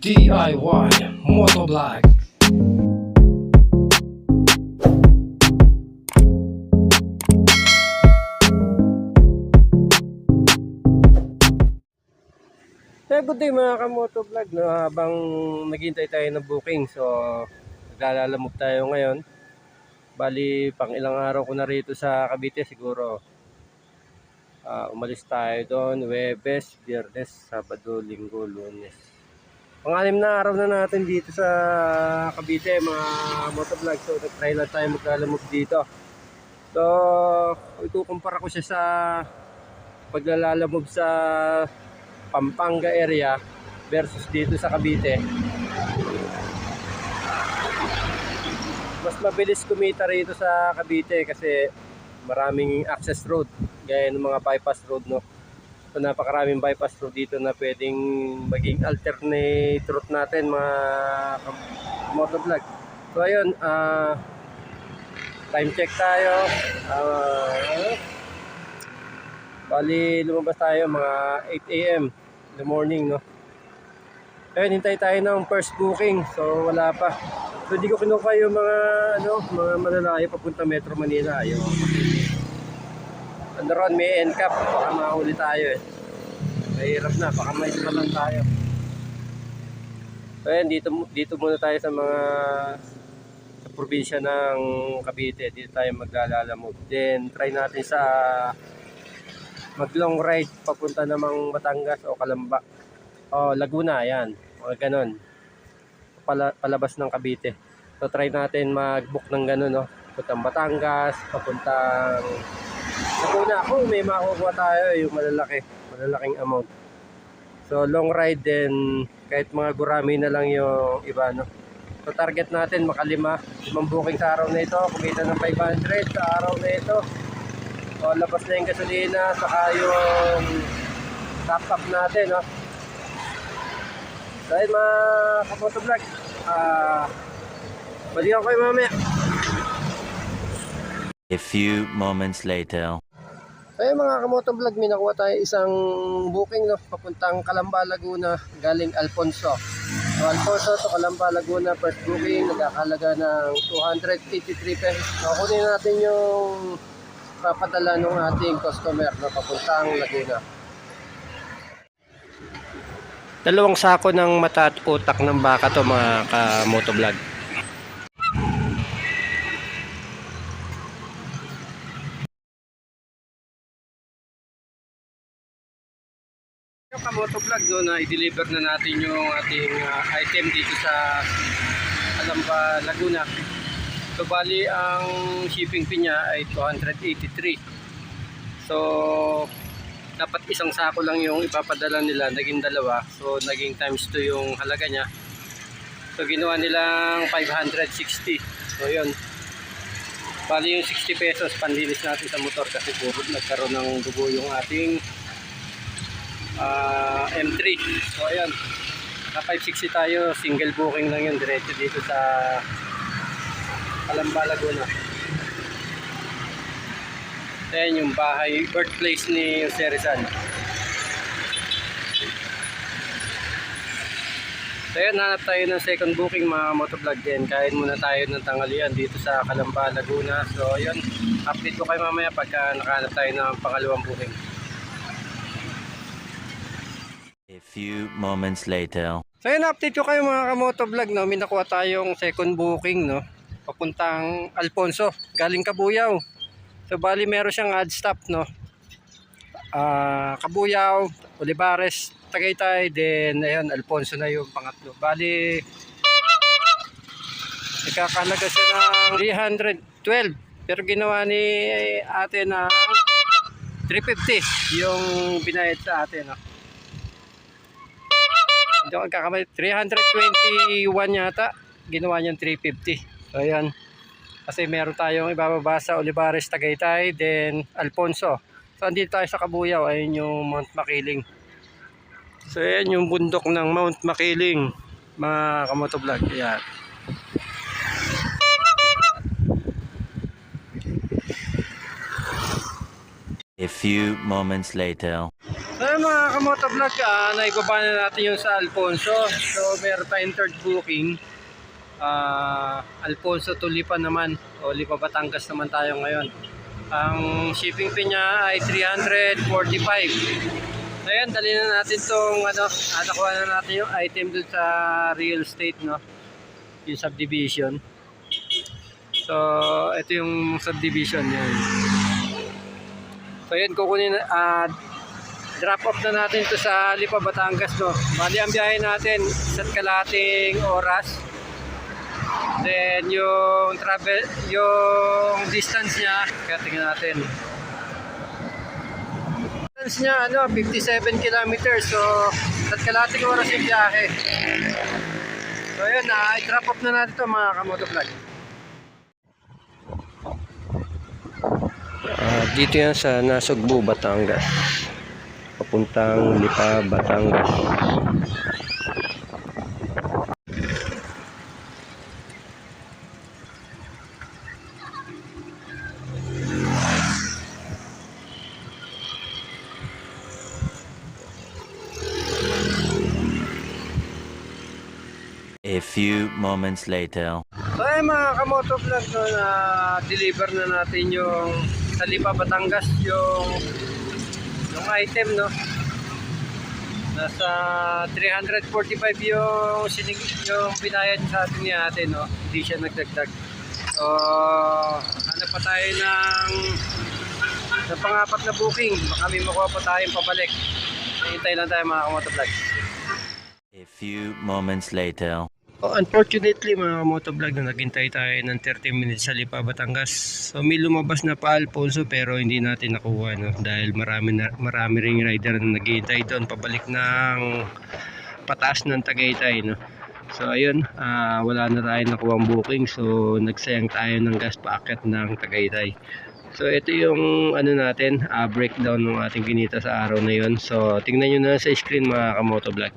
DIY Motovlog Eh, good day mga kamoto vlog. No? Habang naghintay tayo ng booking. So, naglalamove tayo ngayon. Bali, pang ilang araw ko na rito sa Cavite siguro. ah, umalis tayo doon. Webes, Biyernes, Sabado, Linggo, Lunes. Pang-anim na araw na natin dito sa Cavite mga motovlog. So, nag-try lang tayo maglalamove dito. So, ikukumpara ko siya sa paglalalamove sa Pampanga area versus dito sa Cavite. Mas mabilis kumita rito sa Cavite kasi maraming access road gaya ng mga bypass road no. So napakaraming bypass road dito na pwedeng maging alternate route natin mga motovlog. So ayun, ah time check tayo. Ano? Bali, lumabas tayo mga 8 a.m. in the morning, no? Ayun, hintay tayo ng first booking. So, wala pa. So, hindi ko kinuha yung mga, ano, mga malalayo papunta Metro Manila. Yung, ron, may NCAP. Baka mahuli tayo, eh. Mahirap na. Baka may lang tayo. So, ayun, dito, dito muna tayo sa mga sa probinsya ng Cavite. Dito tayo maglalalamog. Then, try natin sa mag long ride papunta namang Batangas o Kalamba o Laguna yan mga ganon Pala, palabas ng Cavite so try natin mag book ng ganon no papuntang Batangas papuntang Laguna kung may makukuha tayo yung malalaki malalaking amount so long ride din kahit mga gurami na lang yung iba no so target natin makalima limang booking sa araw na ito kumita ng 500 sa araw na ito o, labas na yung gasolina, saka yung top up natin, no? Dahil mga kamoto vlog, ah, balikan ko kayo mamaya. A few moments later. Ayun mga kamoto vlog, may nakuha tayo isang booking, no? Papuntang Calamba, Laguna, galing Alfonso. So, Alfonso to Calamba, Laguna, first booking, nagkakalaga ng 283 pesos. So, kunin natin yung papadala ng ating customer na papuntang Laguna. Dalawang sako ng mata at utak ng baka to mga ka-motovlog. Yung ka-motovlog na i-deliver na natin yung ating ah, item dito sa Alamba, Laguna. So bali ang shipping fee niya ay 283. So dapat isang sako lang yung ipapadala nila, naging dalawa. So naging times 2 yung halaga niya. So ginawa nilang 560. So yun. Bali yung 60 pesos panlinis natin sa motor kasi puro nagkaroon ng dugo yung ating ah, M3. So ayan. Na 560 tayo, single booking lang yun diretso dito sa Calamba, Laguna. Ayan yung bahay, birthplace ni Jose Rizal. So ayan, hanap tayo ng second booking mga motovlog din. Kain muna tayo ng tanghalian dito sa Calamba, Laguna. So ayun, update ko kayo mamaya pagka nakahanap tayo ng pangalawang booking. A few moments later. So yun, update ko kayo mga kamotovlog, no? May nakuha tayong second booking, no? Papuntang Alfonso, galing Kabuyaw. So bali meron siyang ad stop, no? Ah, Kabuyaw, Olivares, Tagaytay, then ayun, Alfonso na yung pangatlo. Bali, nagkakalaga siya ng 312. Pero ginawa ni ate na 350 yung binayad sa ate, no? Hindi ako nagkakamali. 321 yata. Ginawa niyang 350. So, ayan. Kasi meron tayong ibababa sa Olivares, Tagaytay, then Alfonso. So, andito tayo sa Kabuyaw. Ayun yung Mount Makiling. So, ayan yung bundok ng Mount Makiling. Mga kamotovlog. Ayan. A few moments later. So mga kamotovlog, ah, naibaba na natin yung sa Alfonso. So meron tayong third booking. Ah, Alfonso to Lipa naman. O Lipa Batangas naman tayo ngayon. Ang shipping fee niya ay 345. So yan, dali na natin tong ano, ah, nakuha na natin yung item dun sa real estate, no? Yung subdivision. So, ito yung subdivision yan. So yun, kukunin ah, drop off na natin to sa Lipa, Batangas, no? Bali, ang biyahe natin, isa't kalating oras. Then, yung travel, yung distance niya, kaya tingnan natin. Distance niya, ano, 57 kilometers. So, isa't kalating oras yung biyahe. So, yun, ah, i-drop off na natin to mga kamotovlog. Ah, dito yan sa Nasugbu, Batangas. Papuntang Lipa, Batangas. A few moments later. So ay mga kamoto vlog no, na deliver na natin yung sa Lipa Batangas yung yung item no. Nasa 345 yung sinig yung binayad sa atin ni ate no. Hindi siya nagdagdag. So hanap pa tayo ng sa pangapat na booking. Baka may makuha pa tayong pabalik. Hintay lang tayo mga kamoto vlog. A few moments later. Oh, unfortunately mga motovlog na naghintay tayo ng 30 minutes sa Lipa, Batangas. So may lumabas na pa Alfonso pero hindi natin nakuha no dahil marami na, marami ring rider na naghihintay doon pabalik ng pataas ng Tagaytay no. So ayun, ah, wala na tayo nakuha booking so nagsayang tayo ng gas packet ng Tagaytay. So ito yung ano natin, ah, breakdown ng ating kinita sa araw na yon. So tingnan nyo na sa screen mga kamotovlog.